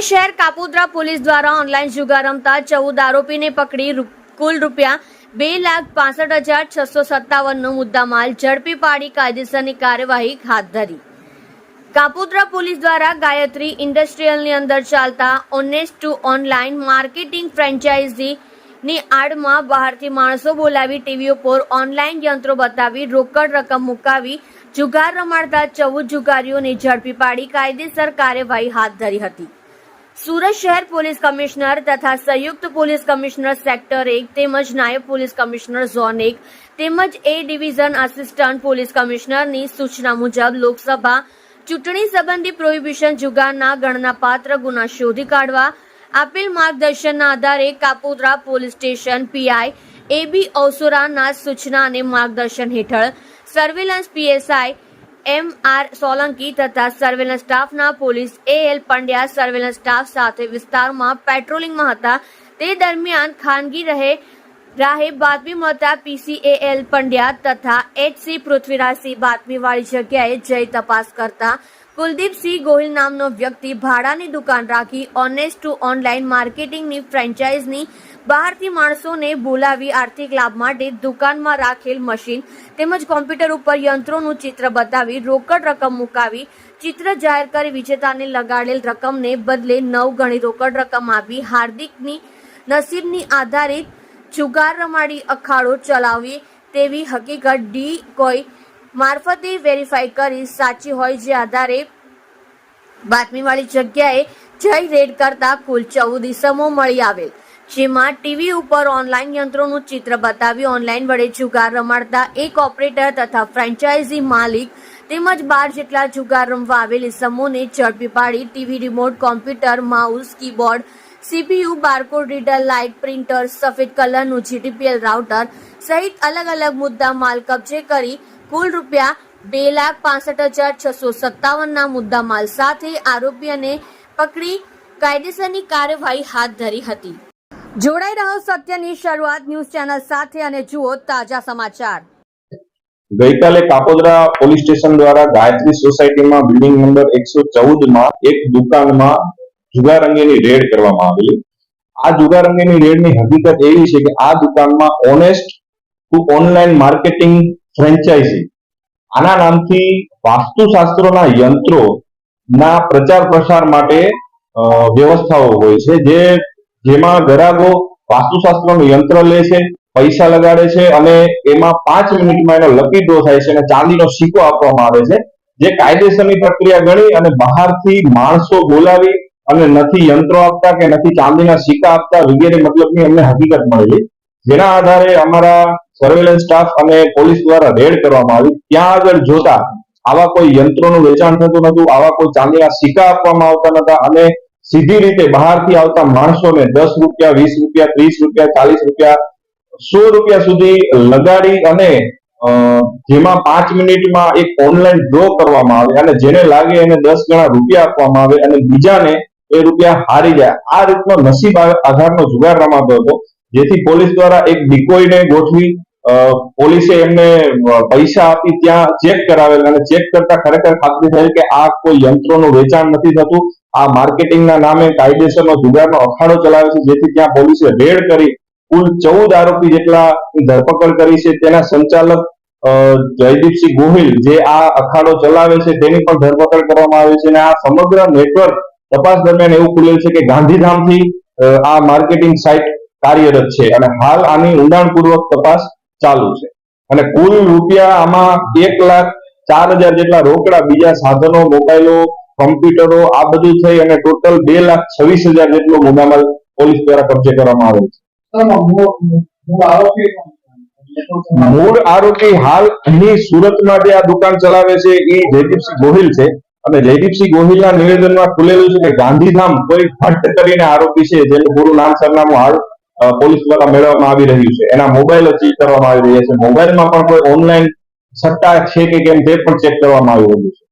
શહેર કાપોદ્રા પોલીસ દ્વારા ઓનલાઈન જુગાર રમતા ચૌદ આરોપીને પકડી કુલ રૂપિયા બે લાખ પાસઠ હજાર છસો સત્તાવનનો મુદ્દામાલ ઝડપી પાડી કાયદેસરની કાર્યવાહી હાથ ધરી. કાપોદ્રા પોલીસ દ્વારા ગાયત્રી ઇન્ડસ્ટ્રીયલની અંદર ચાલતા honest to online marketing franchise ની આડમાં બહારથી માણસો બોલાવી ટીવીઓ પર ઓનલાઈન યંત્રો બતાવી રોકડ રકમ મુકાવી જુગાર રમાડતા ચૌદ જુગારીઓને ઝડપી પાડી કાયદેસર કાર્યવાહી હાથ ધરી હતી. સુરત શહેર પોલીસ કમિશનર તથા સંયુક્ત પોલીસ કમિશનર સેક્ટર એક તેમજ નાયબ પોલીસ કમિશનર ઝોન એક તેમજ એ ડિવિઝન આસિસ્ટન્ટ પોલીસ કમિશનરની સૂચના મુજબ લોકસભા ચૂંટણી સંબંધી પ્રોહિબિશન જુગારના ગણનાપાત્ર ગુના શોધી કાઢવા આપેલ માર્ગદર્શનના આધારે Kapodra police station PI A B ઓસોરાના સૂચના અને માર્ગદર્શન હેઠળ surveillance PSI M R Solanki તથા સર્વેલન્સ સ્ટાફના police A L Pandya surveillance staff સાથે વિસ્તારમાં પેટ્રોલિંગમાં હતા. તે દરમિયાન ખાનગી રહે રાહે બાતમી મળતા પીસીએએલ પંડ્યા તથા એચસી પૃથ્વીરાજસિંહ બાતમીવાળી જગ્યાએ જઈ તપાસ કરતા કુલદીપસિંહ ગોહિલ નામનો વ્યક્તિ ભાડાની દુકાન રાખી ઓનેસ્ટ ટુ ઓનલાઈન માર્કેટિંગની ફ્રેન્ચાઇઝની બહારથી માણસોને બોલાવી આર્થિક લાભ માટે દુકાનમાં રાખેલ મશીન તેમજ કોમ્પ્યુટર ઉપર યંત્રોનું ચિત્ર બતાવી રોકડ રકમ મુકાવી ચિત્ર જાહેર કરી વિજેતાને લગાડેલ રકમને બદલે નવ ગણી રોકડ રકમ આપી હાર્દિકની નસીબની આધારિત જુગાર રમાડી અખાડો ચલાવી તેવી હકીકત ડી કોઈ મારફતે વેરીફાઈ કરી સાચી હોય જે આધારે બાતમીવાળી જગ્યાએ જઈ રેડ કરતા કુલ ચૌદ ઇસમો મળી આવેલ. જેમાં ટીવી ઉપર ઓનલાઈન યંત્રોનું ચિત્ર બતાવી ઓનલાઈન વડે જુગાર રમાડતા એક ઓપરેટર તથા ફ્રેન્ચાઇઝી માલિક તેમજ બાર જેટલા જુગાર રમવા આવેલ ઇસમોને ઝડપી પાડી TV remote computer mouse keyboard CPU barcode reader light printer સફેદ કલરનું જીટીપીએલ રાઉટર સહિત અલગ અલગ મુદ્દા માલ કબજે કરી કુલ રૂપિયા બે લાખ પાસઠ હજાર છસો સત્તાવનના મુદ્દામાલ સાથે આરોપીને પકડી કાયદેસરની કાર્યવાહી હાથ ધરી હતી. જોડાઈ રહો સત્યની શરૂઆત ન્યૂઝ ચેનલ સાથે અને જુઓ તાજા સમાચાર. ગઈકાલે કાપોદરા પોલીસ સ્ટેશન દ્વારા ગાયત્રી સોસાયટીમાં બિલ્ડિંગ નંબર એકસો ચૌદમાં એક દુકાનમાં જુગાર અંગેની રેડ કરવામાં આવેલી. આ જુગાર અંગેની રેડની હકીકત એવી છે કે આ દુકાનમાં honest to online marketing franchise આના નામથી વાસ્તુશાસ્ત્રોના યંત્રો ના પ્રચાર પ્રસાર માટે વ્યવસ્થાઓ હોય છે, જે, જેમાં ગ્રાહકો વાસ્તુશાસ્ત્રનું યંત્ર લે છે, પૈસા લગાડે છે અને એમાં પાંચ મિનિટમાં એનો લકી ડ્રો થાય છે અને ચાંદીનો સિક્કો આપવામાં આવે છે, જે કાયદેસરની પ્રક્રિયા ગણી અને બહારથી માણસો બોલાવી અને નથી યંત્રો આપતા કે નથી ચાંદીના સિક્કા આપતા વગેરે મતલબની અમને હકીકત મળેલી જેના આધારે અમારા સર્વેલન્સ સ્ટાફ અને પોલીસ દ્વારા રેડ કરવામાં આવી. ત્યાં આગળ જોતા આવા કોઈ યંત્રોનું વેચાણ થતું નતું આવા કોઈ ચાંદીના સિક્કા આપવામાં આવતા નતા અને સીધી રીતે બહારથી આવતા માણસોને દસ રૂપિયા, વીસ રૂપિયા, ત્રીસ રૂપિયા, ચાલીસ રૂપિયા, સો રૂપિયા સુધી લગાડી અને જેમાં પાંચ મિનિટમાં એક ઓનલાઈન ડ્રો કરવામાં આવે અને જેને લાગે એને દસ ગણા રૂપિયા આપવામાં આવે અને બીજાને એ રૂપિયા હારી જાય. આ રીતનો નસીબ આધારનો જુગાર રમાતો હતો, જેથી પોલીસ દ્વારા એક ડિકોઈને ગોઠવી પોલીસે એમને પૈસા આપી ત્યાં ચેક કરાવેલ અને ચેક કરતા ખરેખર ખાતરી થઈ કે આ કોઈ યંત્રોનું વેચાણ નથી થતું. આ માર્કેટિંગના નામે કાયદેસરનો જુગારનો અખાડો ચલાવે છે, જેથી ત્યાં પોલીસે રેડ કરી કુલ ચૌદ આરોપી જેટલા ધરપકડ કરી છે. તેના સંચાલક જયદીપસિંહ ગોહિલ જે આ અખાડો ચલાવે છે, તેની પણ ધરપકડ કરવામાં આવી છે અને આ સમગ્ર નેટવર્ક તપાસ દરમિયાન એવું ખુલેલ છે કે ગાંધીધામથી આ માર્કેટિંગ સાઇટ કાર્યરત છે. અને હાલ આની ઊંડાણપૂર્વક તપાસ ચાલુ છે. અને કુલ રૂપિયા આમાં એક લાખ ચાર હજાર જેટલા રોકડા બીજા સાધનો મોબાઈલો કમ્પ્યુટરો આ બધું થઈ અને ટોટલ બે લાખ છવ્વીસ હજાર જેટલો મુદ્દામાલ પોલીસ દ્વારા કબજે કરવામાં આવેલ છે. મૂળ આરોપી હાલ અહીં સુરતમાં જે આ દુકાન ચલાવે છે એ જયદીપસિંહ ગોહિલ છે. અને જયદીપસિંહ ગોહિલના નિવેદનમાં ખુલેલું છે કે ગાંધીધામ કોઈ ભટ્ટ કરીને આરોપી છે જેનું પૂરું નામ સરનામું હાલ પોલીસ દ્વારા મેળવવામાં આવી રહ્યું છે. એના મોબાઈલો ચેક કરવામાં આવી રહ્યા છે. મોબાઈલમાં પણ કોઈ ઓનલાઈન સટ્ટા છે કે કેમ તે પણ ચેક કરવામાં આવી રહ્યું છે.